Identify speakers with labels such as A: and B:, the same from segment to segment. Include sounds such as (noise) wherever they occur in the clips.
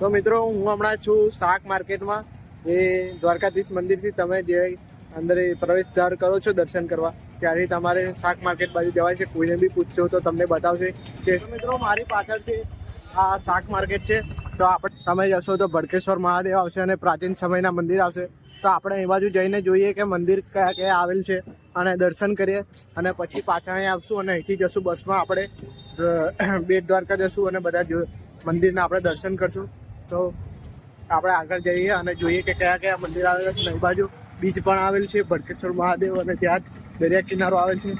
A: તો મિત્રો, હું હમણાં છું શાક માર્કેટમાં. એ દ્વારકાધીશ મંદિરથી તમે જે અંદર પ્રવેશ દ્વાર કરો છો દર્શન કરવા, ત્યાંથી તમારે શાક માર્કેટ બાજુ જવાય છે. કોઈને બી પૂછશો તો તમને બતાવશે કે મિત્રો, મારી પાછળથી આ શાક માર્કેટ છે. તો આપણે તમે જશો તો ભડકેશ્વર મહાદેવ આવશે અને પ્રાચીન સમયના મંદિર આવશે. તો આપણે એ બાજુ જઈને જોઈએ કે મંદિર કયા કયા આવેલ છે અને દર્શન કરીએ અને પછી પાછા અહીં આવશું અને અહીંથી જશું બસમાં. આપણે બેટ દ્વારકા જશું અને બધા મંદિરના આપણે દર્શન કરશું. તો આપણે આગળ જઈએ અને જોઈએ કે કયા કયા મંદિર આવેલા છે. નવી બાજુ બીચ પણ આવેલ છે ભડકેશ્વર મહાદેવ અને ત્યાં દરિયા કિનારો આવેલ છે.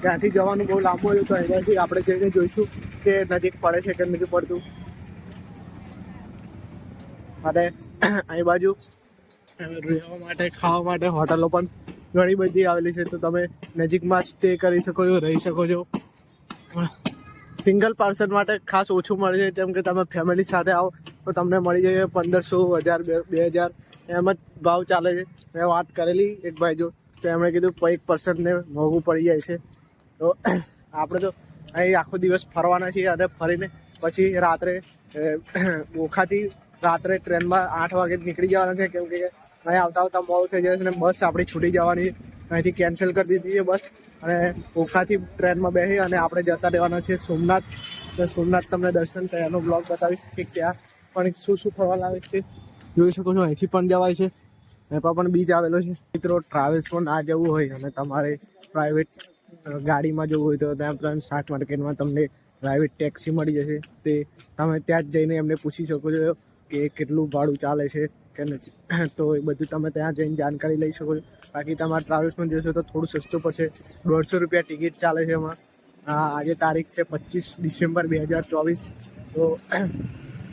A: ત્યાંથી જવાનું બહુ લાંબુ હોય તો અહીંયાથી આપણે જઈને જોઈશું કે નજીક પડે છે કે નથી પડતું. અને અહીં બાજુ રહેવા માટે, ખાવા માટે હોટલો પણ ઘણી બધી આવેલી છે. તો તમે નજીકમાં સ્ટે કરી શકો છો, રહી શકો છો. સિંગલ પર્સન માટે ખાસ ઓછું મળે છે. જેમ કે તમે ફેમિલી સાથે આવો તો તમને મળી જાય પંદરસો, હજાર, બે હજાર. એમ જ ભાવ ચાલે છે. મેં વાત કરેલી એક ભાઈ જો, તો એમણે કીધું એક પર્સનને મોંઘું પડી જાય છે. તો (clears throat) આપણે તો અહીં આખો દિવસ ફરવાના છીએ અને ફરીને પછી રાત્રે (clears throat) ઓખાથી રાત્રે ટ્રેનમાં આઠ વાગે નીકળી જવાના છે. કેમ કે અહીં આવતા આવતા મોડું થઈ જાય છે અને બસ આપણી છૂટી જવાની અહીંથી કેન્સલ કરી દીધી છે બસ. અને ઓખાથી ટ્રેનમાં બેસી અને આપણે જતા રહેવાના છે સોમનાથ. તો સોમનાથ તમને દર્શન થયાનો બ્લોગ બતાવીશ. કે ત્યાં પણ શું શું ફરવા લાવે છે? જોઈ શકો છો, અહીંથી પણ જવાય છે. એમાં પણ બીચ આવેલો છે. મિત્રો ટ્રાવેલ્સ પણ ના જવું હોય અને તમારે પ્રાઇવેટ ગાડીમાં જવું હોય તો ત્યાં પણ શાક માર્કેટમાં તમને પ્રાઇવેટ ટેક્સી મળી જશે. તે તમે ત્યાં જ જઈને એમને પૂછી શકો છો કે કેટલું ભાડું ચાલે છે કે નથી. તો એ બધું તમે ત્યાં જઈને જાણકારી લઈ શકો છો. બાકી તમારે ટ્રાવેલ્સમાં જશો તો થોડું સસ્તું પડશે. દોઢસો રૂપિયા ટિકિટ ચાલે છે એમાં. આજે તારીખ છે પચીસ ડિસેમ્બર બે હજાર ચોવીસ. તો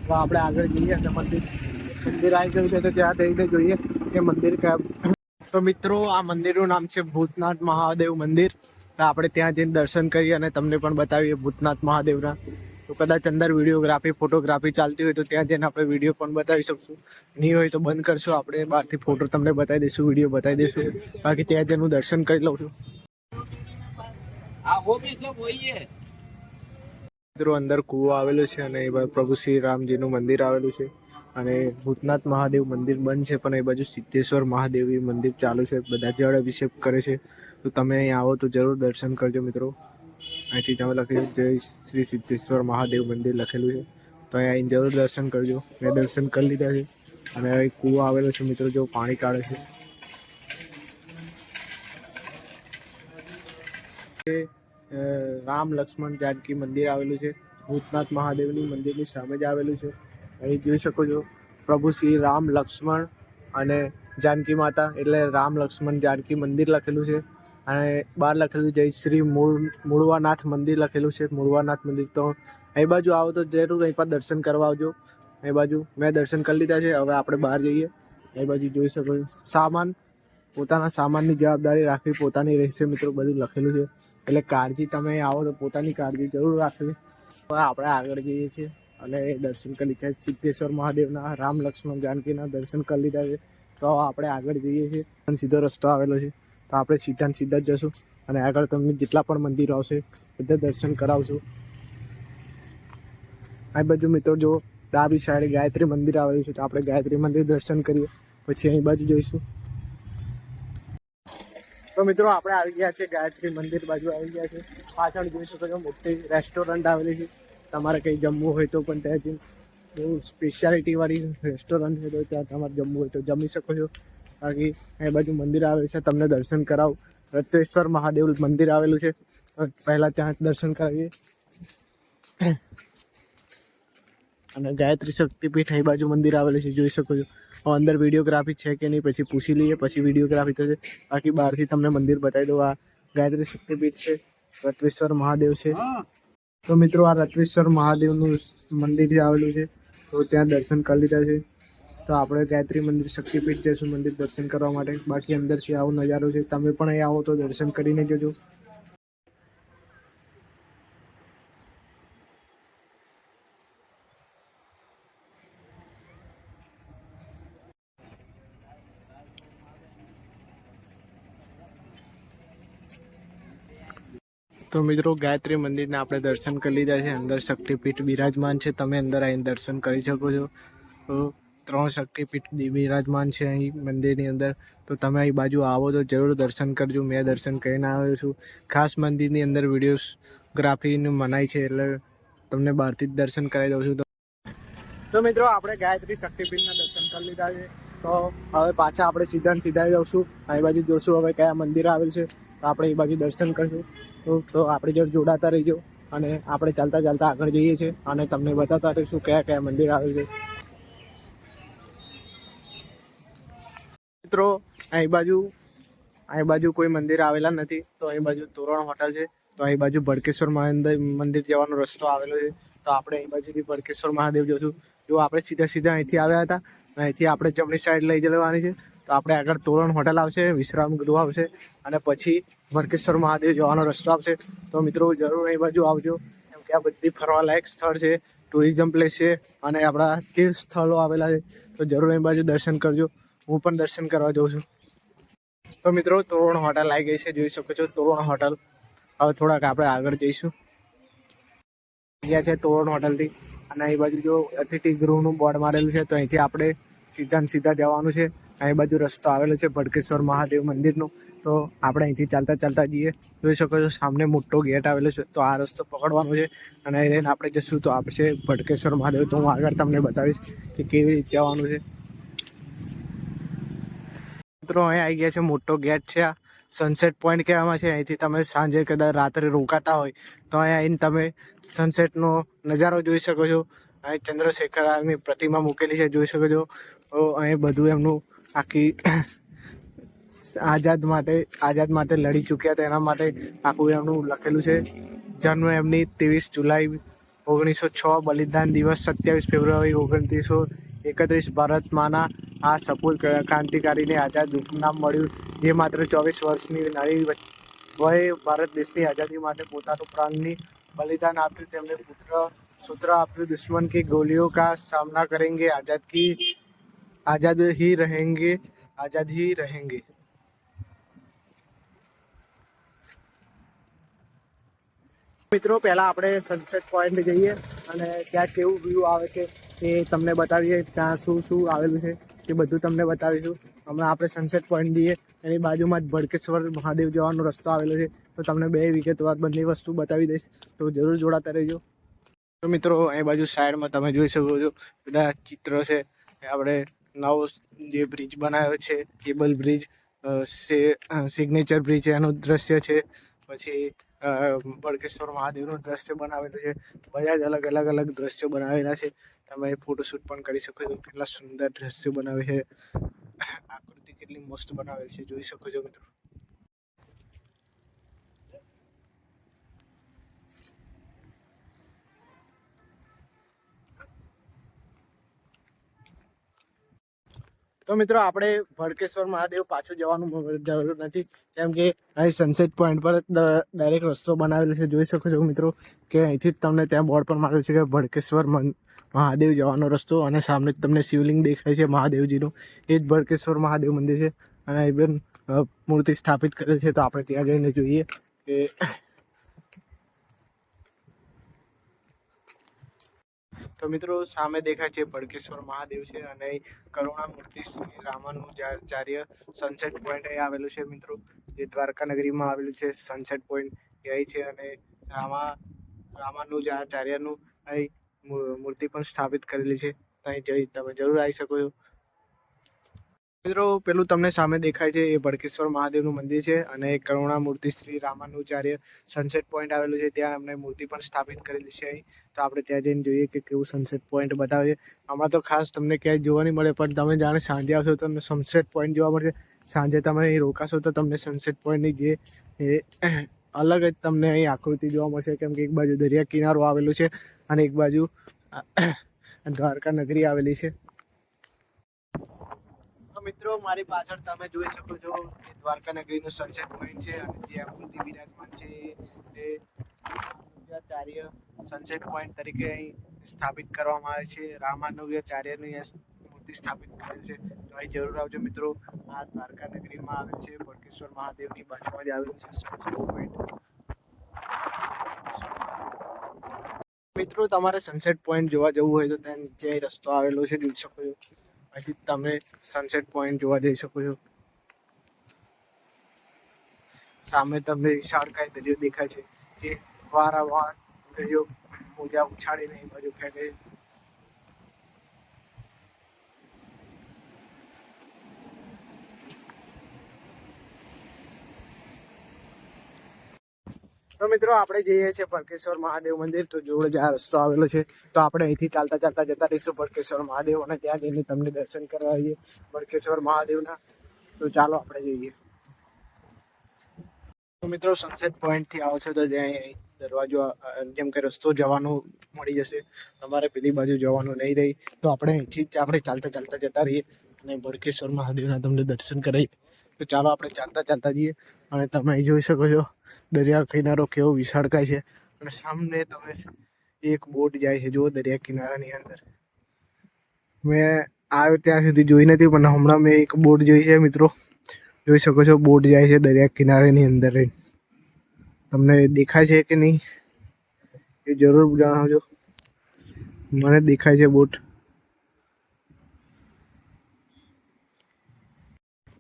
A: તો આપણે આગળ જઈએ અને મંદિર મંદિર આવી ગયું છે તો ત્યાં જઈને જોઈએ કે મંદિર કયા તો મિત્રો, આ મંદિરનું નામ છે ભૂતનાથ મહાદેવ મંદિર. તો આપણે ત્યાં જઈને દર્શન કરીએ અને તમને પણ બતાવીએ ભૂતનાથ મહાદેવના. તો કદાચ અંદર વિડીયોગ્રાફી, ફોટોગ્રાફી ચાલતી હોય તો ત્યાં જઈને આપણે વીડિયો પણ બતાવી શકશું. નહીં હોય તો બંધ કરશું. આપણે બહારથી ફોટો તમને બતાવી દઈશું, વીડિયો બતાવી દઈશું. બાકી ત્યાં જઈને હું દર્શન કરી લઉં છું.
B: આ
A: મિત્રો અંદર કૂવો આવેલો છે અને એ બાજુ પ્રભુ શ્રી રામજીનું મંદિર આવેલું છે. અને ભૂતનાથ મહાદેવ મંદિર બંધ છે, પણ એ બાજુ સિદ્ધેશ્વર મહાદેવી મંદિર ચાલુ છે, બધા જળ અભિષેક કરે છે. તો તમે અહીં આવો તો જરૂર દર્શન કરજો મિત્રો. અહીંથી તમે લખેલું જય શ્રી સિદ્ધેશ્વર મહાદેવ મંદિર લખેલું છે. તો અહીં આવીને જરૂર દર્શન કરજો. મેં દર્શન કરી લીધા છે. અને અહીં કૂવો આવેલો છે મિત્રો, જો પાણી કાઢે છે એ, અ, રામ લક્ષ્મણ જાનકી મંદિર આવેલું છે. ભૂતનાથ મહાદેવની મંદિરની સામે જ આવેલું છે. અહીં જોઈ શકો છો, પ્રભુ શ્રી રામ લક્ષ્મણ અને જાનકી માતા એટલે રામ લક્ષ્મણ જાનકી મંદિર લખેલું છે. અને બહાર લખેલું જય શ્રી મૂળ, મૂળવાનાથ મંદિર લખેલું છે. મૂળવાનાથ મંદિર તો એ બાજુ આવો તો જરૂર અહીં પર દર્શન કરવા આવજો. એ બાજુ મેં દર્શન કરી લીધા છે, હવે આપણે બહાર જઈએ. એ બાજુ જોઈ શકો સામાન, પોતાના સામાનની જવાબદારી રાખવી, પોતાની રહેશે મિત્રો, બધું લખેલું છે. એટલે કાળજી તમે આવો તો પોતાની કાળજી જરૂર રાખવી. આપણે આગળ જઈએ છીએ અને દર્શન કરી લીધા સિદ્ધેશ્વર મહાદેવના, રામ લક્ષ્મણ જાનકીના દર્શન કરી લીધા છે. તો આપણે આગળ જઈએ છીએ. અને સીધો રસ્તો આવેલો છે. તો આપણે સીધા સીધા જ જશું. અને આગળ તમને જેટલા પણ મંદિરો આવશે, બધા દર્શન કરાવશું. આ બાજુ મિત્રો જો ડાબી સાઈડે ગાયત્રી મંદિર આવેલું છે. તો આપણે ગાયત્રી મંદિર દર્શન કરીએ. પછી અહીં બાજુ જઈશું. તો મિત્રો, આપણે આવી ગયા છે ગાયત્રી મંદિર બાજુ, આવી ગયા છે પાછળ જોઈ શકો છો, મોટી રેસ્ટોરન્ટ આવેલી છે. તમારે કંઈ જમવું હોય તો પણ ત્યાં જઈને બહુ સ્પેશિયાલિટી વાળી રેસ્ટોરન્ટ છે, તો ત્યાં તમારે જમવું હોય તો જમી શકો છો. બાકી એ બાજુ મંદિર આવે છે, તમને દર્શન કરાવું. રત્નેશ્વર મહાદેવ મંદિર આવેલું છે. પહેલાં ત્યાં દર્શન કરાવીએ. અને ગાયત્રી શક્તિપીઠ એ બાજુ મંદિર આવેલું છે, જોઈ શકો છો. અંદર વિડીયોગ્રાફી છે કે નહીં પછી પૂછી લઈએ પછી વિડીયોગ્રાફી થશે. બાકી બહારથી તમને મંદિર બતાવી દઉં. આ ગાયત્રી શક્તિપીઠ છે રત્વેશ્વર મહાદેવ છે. તો મિત્રો આ રત્વેશ્વર મહાદેવનું મંદિર આવેલું છે તો ત્યાં દર્શન કરી લીધા છે. તો આપણે ગાયત્રી મંદિર શક્તિપીઠ જઈશું મંદિર દર્શન કરવા માટે. બાકી અંદરથી આવો નજારો છે. તમે પણ અહીં આવો તો દર્શન કરીને જજો. તો મિત્રો ગાયત્રી મંદિરના આપણે દર્શન કરી લીધા છે. અંદર શક્તિપીઠ બિરાજમાન છે. તમે અંદર આવીને દર્શન કરી શકો છો. તો ત્રણ શક્તિપીઠ બિરાજમાન છે અહીં મંદિરની અંદર. તો તમે અહીં બાજુ આવો તો જરૂર દર્શન કરજો. મેં દર્શન કરીને આવ્યો છું. ખાસ મંદિરની અંદર વિડીયોગ્રાફીનું મનાય છે એટલે તમને બહારથી જ દર્શન કરાવી દઉં છું. તો મિત્રો આપણે ગાયત્રી શક્તિપીઠના દર્શન કરી લીધા છે. તો હવે પાછા આપણે સીધા સીધા જઈશું અહીં બાજુ જોશું હવે કયા મંદિર આવેલ છે. તો આપણે એ બાજુ દર્શન કરશું. તો આપણે જોડે જોડાતા રહીજો અને આપણે ચાલતા ચાલતા આગળ જઈએ છીએ અને તમને બતાવતા રહીશું કયા કયા મંદિર આવેલ છે. મિત્રો, અહીં બાજુ અહીં બાજુ કોઈ મંદિર આવેલા નથી, તો અહીં બાજુ તોરણ હોટલ છે. તો અહીં બાજુ ભડકેશ્વર મંદિર જવાનો રસ્તો આવેલો છે. તો આપણે અહીં બાજુથી ભડકેશ્વર મહાદેવ જશું. જો આપણે સીધા સીધા અહીંથી આવ્યા હતા અહીંથી આપણે જમણી સાઈડ લઈ જવાની છે. તો આપણે આગળ તોરણ હોટલ આવશે, વિશ્રામ ગૃહ આવશે અને પછી ભડકેશ્વર મહાદેવ જવાનો રસ્તો આવશે તો મિત્રો, જરૂર અહીં બાજુ આવજો. કેમ કે આ બધી ફરવાલાયક સ્થળ છે, ટુરિઝમ પ્લેસ છે અને આપણા તીર્થ સ્થળો આવેલા છે. તો જરૂર અહીં બાજુ દર્શન કરજો. હું પણ દર્શન કરવા જાઉં છું. તો મિત્રો, તોરણ હોટલ આવી ગઈ છે, જોઈ શકો છો, તોરણ હોટલ. હવે થોડાક આપણે આગળ જઈશું. જગ્યા છે તોરણ હોટલથી. અને અહીં બાજુ જો અતિથિ ગૃહનું બોર્ડ મારેલું છે, તો અહીંથી આપણે સીધા સીધા જવાનું છે. અહીં બાજુ રસ્તો આવેલો છે ભડકેશ્વર મહાદેવ મંદિરનો. તો આપણે અહીંથી ચાલતા ચાલતા જઈએ. જોઈ શકો છો સામને મોટો ગેટ આવેલો છે. તો આ રસ્તો પકડવાનો છે. અને રહીને આપણે જશું તો આપશે ભડકેશ્વર મહાદેવ. તો હું આગળ તમને બતાવીશ કે કેવી રીતે જવાનું છે. મિત્રો અહીં આવી ગયા છે મોટો ગેટ છે આ. સનસેટ પોઈન્ટ કહેવામાં છે. અહીંથી તમે સાંજે કદાચ રાત્રે રોકાતા હોય. તો અહીં આવીને તમે સનસેટનો નજારો જોઈ શકો છો. અહીં ચંદ્રશેખરની પ્રતિમા મૂકેલી છે. જોઈ શકો છો. અહીં બધું એમનું આખી આઝાદ માટે આઝાદ માટે લડી ચૂક્યા હતા એના માટે આખું એમનું લખેલું છે જન્મ એમની ત્રેવીસ જુલાઈ ઓગણીસો છ બલિદાન દિવસ સત્યાવીસ ફેબ્રુઆરી ઓગણત્રીસો એકત્રીસ ભારતમાંના આ સપૂર ક્રાંતિકારીને આઝાદ નામ મળ્યું જે માત્ર ચોવીસ વર્ષની નાની વયે ભારત દેશની આઝાદી માટે પોતાનું પ્રાણની બલિદાન આપ્યું તેમણે પુત્ર સૂત્ર આપ્યું દુશ્મન की गोलियों का सामना करेंगे आजाद की आजाद ही रहेंगे आजाद ही रहेंगे મિત્રો, પહેલા આપણે સનસેટ પોઈન્ટ જઈએ અને ત્યાં કેવું વ્યૂ આવે છે એ તમને બતાવીએ. ત્યાં શું શું આવેલું છે એ બધું તમને બતાવીશું. હમણાં આપણે સનસેટ પોઈન્ટ જઈએ, એની બાજુમાં જ ભડકેશ્વર મહાદેવ જવાનો રસ્તો આવેલો છે. તો તમને બે વિગતવાર બંને વસ્તુ બતાવી દઈશ. તો જરૂર જોડાતા રહેજો. તો મિત્રો એ બાજુ સાઈડમાં તમે જોઈ શકો છો, બધા ચિત્રો છે. આપણે નવો જે બ્રિજ બનાવ્યો છે કેબલ બ્રિજ સિગ્નેચર બ્રિજ એનું દ્રશ્ય છે. પછી અ, ભડકેશ્વર મહાદેવનું દ્રશ્ય બનાવેલું છે. બધા જ અલગ અલગ અલગ દ્રશ્યો બનાવેલા છે. તમે ફોટોશૂટ પણ કરી શકો છો. કેટલા સુંદર દ્રશ્યો બનાવે છે. આકૃતિ કેટલી મસ્ત બનાવેલી છે જોઈ શકો છો મિત્રો. તો મિત્રો આપણે ભડકેશ્વર મહાદેવ પાછું જવાનું જરૂર નથી. કેમ કે અહીં સનસેટ પોઈન્ટ પર ડાયરેક્ટ રસ્તો બનાવેલો છે. જોઈ શકો છો મિત્રો કે અહીંથી જ તમને ત્યાં બોર્ડ પર માર્યું છે કે ભડકેશ્વર મહાદેવ જવાનો રસ્તો અને સામે જ તમને શિવલિંગ દેખાય છે મહાદેવજીનું. એ જ ભડકેશ્વર મહાદેવ મંદિર છે. અને બેન મૂર્તિ સ્થાપિત કરેલ છે. તો આપણે ત્યાં જઈને જોઈએ કે તો મિત્રો સામે દેખાય છે ભડકેશ્વર મહાદેવ છે અને કરુણા મૂર્તિ શ્રી રામાનુજાચાર્ય સનસેટ પોઈન્ટ અહીં આવેલું છે મિત્રો. જે દ્વારકા નગરીમાં આવેલું છે સનસેટ પોઈન્ટ એ અહીં છે અને રામા રામાનુજાચાર્યનું અહીં મૂર્તિ પણ સ્થાપિત કરેલી છે. અહીં જઈ તમે જરૂર આવી શકો છો. મિત્રો, પેલું તમને સામે દેખાય છે, એ ભડકેશ્વર મહાદેવનું મંદિર છે અને કરુણા મૂર્તિ શ્રી રામાનુચાર્ય સનસેટ પોઈન્ટ આવેલું છે. ત્યાં એમણે મૂર્તિ પણ સ્થાપિત કરેલી છે અહીં. તો આપણે ત્યાં જઈને જોઈએ કે કેવું સનસેટ પોઈન્ટ બતાવે છે. હમણાં તો ખાસ તમને ક્યાંય જોવા નહીં મળે, પણ તમે જાણે સાંજે આવશો તો તમને સનસેટ પોઈન્ટ જોવા મળશે. સાંજે તમે અહીં રોકાશો તો તમને સનસેટ પોઈન્ટની જે, એ અલગ જ તમને અહીં આકૃતિ જોવા મળશે. કેમ કે એક બાજુ દરિયા કિનારો આવેલું છે અને એક બાજુ દ્વારકા નગરી આવેલી છે. મિત્રો, મારી પાછળ તમે જોઈ શકો છો એ દ્વારકા નગરીનું સનસેટ પોઈન્ટ છે અને જે આ મૂર્તિ બિરાજમાન છે તે રામાનુજાચાર્ય સનસેટ પોઈન્ટ તરીકે અહીં સ્થાપિત કરવામાં આવે છે. રામાનુજાચાર્યની મૂર્તિ સ્થાપિત કરેલ છે. તો અહીં જરૂર આવજો મિત્રો. આ દ્વારકા નગરીમાં આવેલ છે. ભડકેશ્વર મહાદેવની બાજુમાં જ આવેલું છે સનસેટ પોઈન્ટ મિત્રો, તમારે સનસેટ પોઈન્ટ જોવા જવું હોય તો ત્યાં નીચે રસ્તો આવેલો છે. જોઈ શકો છો. અહીંથી તમે સનસેટ પોઈન્ટ જોવા જઈ શકો છો. સામે તમને વિશાળકાય દરિયો દેખાય છે. જે વારંવાર દરિયો મોજા ઉછાળીને એ બાજુ ફેંકે તો મિત્રો આપણે જઈએ છીએ ભડકેશ્વર મહાદેવ મંદિર. તો જોડે આ રસ્તો આવેલો છે, તો આપણે અહીંથી ચાલતા ચાલતા જતા રહીશું ભડકેશ્વર મહાદેવ અને ત્યાં જઈને તમને દર્શન કરવા આવીએ ભડકેશ્વર મહાદેવના. તો ચાલો આપણે જઈએ. તો મિત્રો સનસેટ પોઈન્ટથી આવો છો તો ત્યાં દરવાજો જેમ કે રસ્તો જવાનો મળી જશે. તમારે પેલી બાજુ જવાનું નહીં રહી. તો આપણે અહીંથી જ આપણે ચાલતા ચાલતા જતા રહીએ અને ભડકેશ્વર મહાદેવના તમને દર્શન કરાવીએ. તો ચાલો આપણે ચાલતા ચાલતા જઈએ. અને તમે જોઈ શકો છો, દરિયા કિનારો કેવો વિશાળકાય છે. અને સામને તમે એક બોટ જાય છે, જુઓ દરિયા કિનારાની અંદર. મેં આવ્યો ત્યાં સુધી જોઈ નથી, પણ હમણાં મેં એક બોટ જોઈ છે, મિત્રો. જોઈ શકો છો, બોટ જાય છે દરિયા કિનારાની અંદર તમને દેખાય છે કે નહીં? એ જરૂર જણાવજો. મને દેખાય છે બોટ.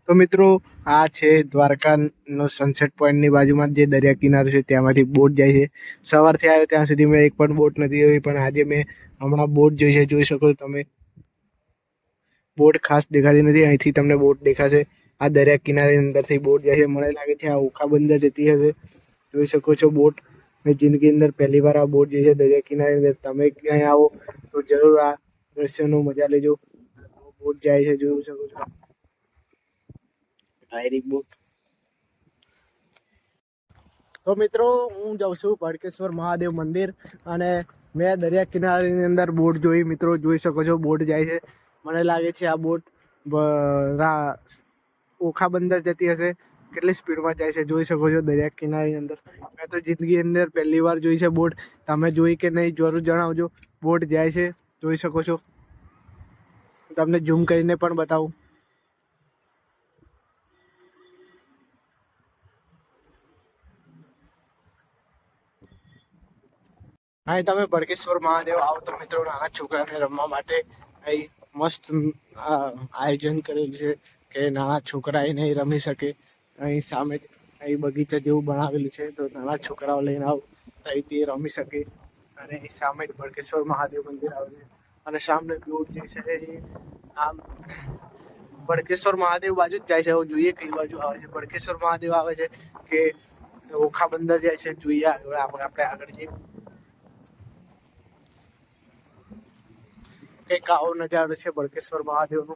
A: તો મિત્રો આ છે દ્વારકાનો સનસેટ પોઈન્ટની બાજુમાં જે દરિયા કિનારો છે ત્યાંમાંથી બોટ જાય છે. સવારથી આવ્યો ત્યાં સુધી મેં એક પણ બોટ નથી જોઈ, પણ આજે મેં હમણાં બોટ જોઈ છે, જોઈ શકો તમે. બોટ ખાસ દેખાતી નથી, અહીંથી તમને બોટ દેખાશે. આ દરિયા કિનારે અંદરથી બોટ જાય છે, મને લાગે છે આ ઓખા બંદર જતી હશે. જોઈ શકો છો બોટ મેં જિંદગી અંદર પહેલી વાર આ બોટ જોઈ છે દરિયા કિનારે અંદર. તમે ક્યાંય આવો તો જરૂર આ દ્રશ્યનો મજા લેજો. બોટ જાય છે, જોઈ શકો છો. ડાયરી બોટ તો મિત્રો, હું જાઉં છું ભડકેશ્વર મહાદેવ મંદિર અને મેં દરિયા કિનારાની અંદર બોટ જોઈ. મિત્રો, જોઈ શકો છો, બોટ જાય છે. મને લાગે છે આ બોટ ઓખા બંદર જતી હશે. કેટલી સ્પીડમાં જાય છે, જોઈ શકો છો દરિયા કિનારાની અંદર. મેં તો જિંદગી અંદર પહેલી વાર જોઈ છે બોટ. તમે જોઈ કે નહીં, જરૂર જણાવજો. બોટ જાય છે, જોઈ શકો છો. તમને ઝૂમ કરીને પણ બતાવું. અહીં તમે ભડકેશ્વર મહાદેવ આવો તો મિત્રો, નાના છોકરાને રમવા માટે અહીં મસ્ત આયોજન કરેલું છે કે નાના છોકરા એને રમી શકે. અહીં સામે જ અહીં બગીચા જેવું બનાવેલું છે, તો નાના છોકરાઓ લઈને આવો, તો અહીંથી એ રમી શકે. અને અહીં સામે જ ભડકેશ્વર મહાદેવ મંદિર આવે છે. અને સામે દૂર જે છે એ આમ ભડકેશ્વર મહાદેવ બાજુ જ જાય છે. હવે જોઈએ કઈ બાજુ આવે છે. ભડકેશ્વર મહાદેવ આવે છે કે ઓખા બંદર જાય છે. જોઈએ આગળ આપણે આપણે આગળ જઈએ. કંઈક આવો નજારો છે બળકેશ્વર મહાદેવનો.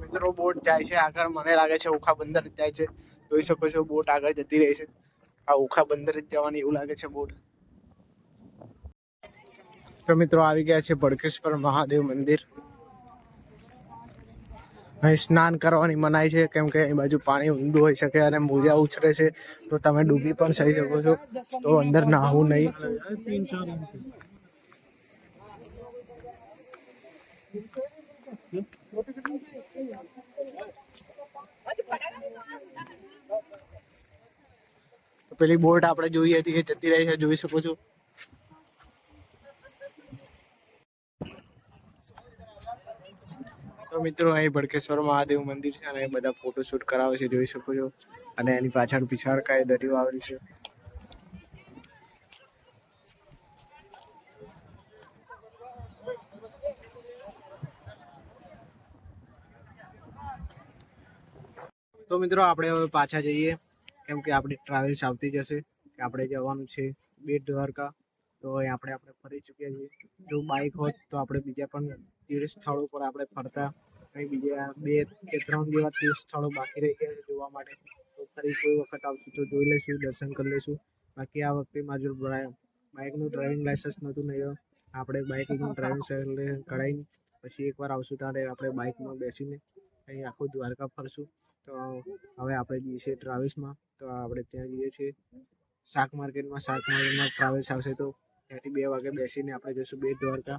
A: મિત્રો, બોટ જાય છે આગળ. મને લાગે છે ઓખા બંદર જાય છે. જોઈ શકો છો, બોટ આગળ જતી રહી છે. આ ઓખા બંદર જ જવાની એવું લાગે છે બોટ. તો મિત્રો, આવી ગયા છે બળકેશ્વર મહાદેવ મંદિર. અહીં સ્નાન કરવાની મનાઈ છે. કેમ કે અહીં બાજુ પાણી ઊંડું હોઈ શકે અને મોજા ઉછરે છે. તો તમે ડૂબી પણ થઈ શકો છો. તો અંદર નાહવું નહીં. પેલી બોટ આપણે જોઈ હતી કે જતી રહી છે. જોઈ શકો છો. તો મિત્રો, અહીં ભડકેશ્વર મહાદેવ મંદિર છે અને બધા ફોટોશૂટ કરાવે છે, જોઈ શકો છો. અને એની પાછળ વિશાળકાય દરિયો આવેલ છે. તો મિત્રો, આપણે હવે પાછા જઈએ. કેમ કે આપણી ટ્રાવેલ્સ આવતી જશે. કે આપણે જવાનું છે બેટ દ્વારકા. તો અહીં આપણે આપણે ફરી ચૂક્યા છીએ. જો બાઇક હોત તો આપણે બીજા પણ તીર્થ સ્થળો પર આપણે ફરતા. અહીં બીજા બે કે ત્રણ જેવા તીર્થ સ્થળો બાકી રહી ગયા છે જોવા માટે. તો ફરી કોઈ વખત આવશું તો જોઈ લઈશું, દર્શન કરી લઈશું. બાકી આ વખતે મારું બાઇકનું ડ્રાઇવિંગ લાઇસન્સ નહોતું નહીં આપણે બાઇકનું ડ્રાઇવિંગ કઢાવીને પછી એકવાર આવશું ત્યારે આપણે બાઇકમાં બેસીને અહીં આખું દ્વારકા ફરશું. તો હવે આપણે જઈએ છીએ ટ્રાવેલ્સમાં તો આપણે ત્યાં જઈએ છીએ. શાક માર્કેટમાં શાક માર્કેટમાં ટ્રાવેલ્સ આવશે તો ત્યાંથી બે વાગે બેસીને આપણે જઈશું બે દ્વારકા.